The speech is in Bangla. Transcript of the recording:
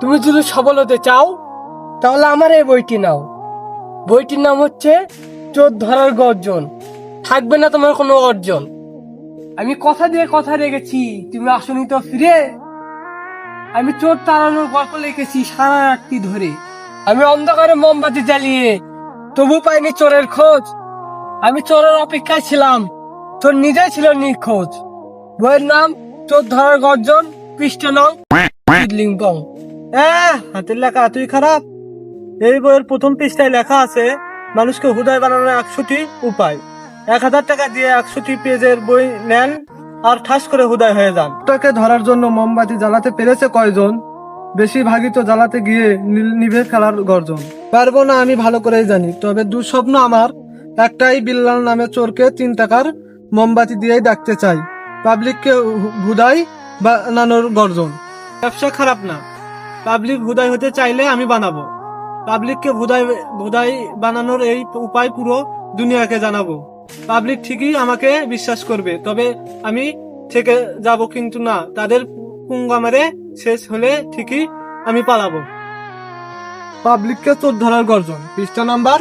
তুমি যদি সফল হতে চাও তাহলে আমার এই বইটি নাও। বইটির নাম হচ্ছে চোর ধরার গর্জন। থাকবে না তোমার কোনো অর্জন। আমি কথা দিয়ে কথা রেখেছি তুমি আসনি তো ফিরে। আমি চোর তাড়ানোর গল্প লিখেছি সারা রাত্রি ধরে। আমি অন্ধকারে মোমবাতি জ্বালিয়ে তবু পাইনি চোরের খোঁজ। আমি চোরের অপেক্ষায় ছিলাম চোর নিজেই ছিল নিখোঁজ। বইয়ের নাম চোর ধরার গর্জন পৃষ্ঠ নং হ্যাঁ হাতের লেখা এতই খারাপ। এই বইয়ের প্রথম পৃষ্ঠায় লেখা আছে মানুষকে হুদায় বানানোর একশোটি উপায়। এক হাজার টাকা দিয়ে একশোটি পেজের বই নেন আর ঠাস করে হুদায় হয়ে যান। তাকে ধরার জন্য মোমবাতি জ্বালাতে পেরেছে কয়জন? বেশিরভাগই তো জ্বালাতে গিয়ে নিভে ফেলার গর্জন। পারব না আমি ভালো করেই জানি তবে দুঃস্বপ্ন আমার। একটাই বিল্লাল নামে চোরকে তিন টাকার মোমবাতি দিয়েই ডাকতে চাই। পাবলিককে হুদাই বানানোর গর্জন। ব্যবসা খারাপ না। পাবলিক হুদায় হতে চাইলে আমি বানাবো। পাবলিককে হুদায় হুদাই বানানোর এই উপায় পুরো দুনিয়াকে জানাব। পাবলিক ঠিকই আমাকে বিশ্বাস করবে, তবে আমি থেকে যাব কিন্তু না। তাদের পুঙ্গা মেরে শেষ হলে ঠিকই আমি পালাবো। পাবলিককে চোর ধরার গর্জন। পৃষ্ঠা নাম্বার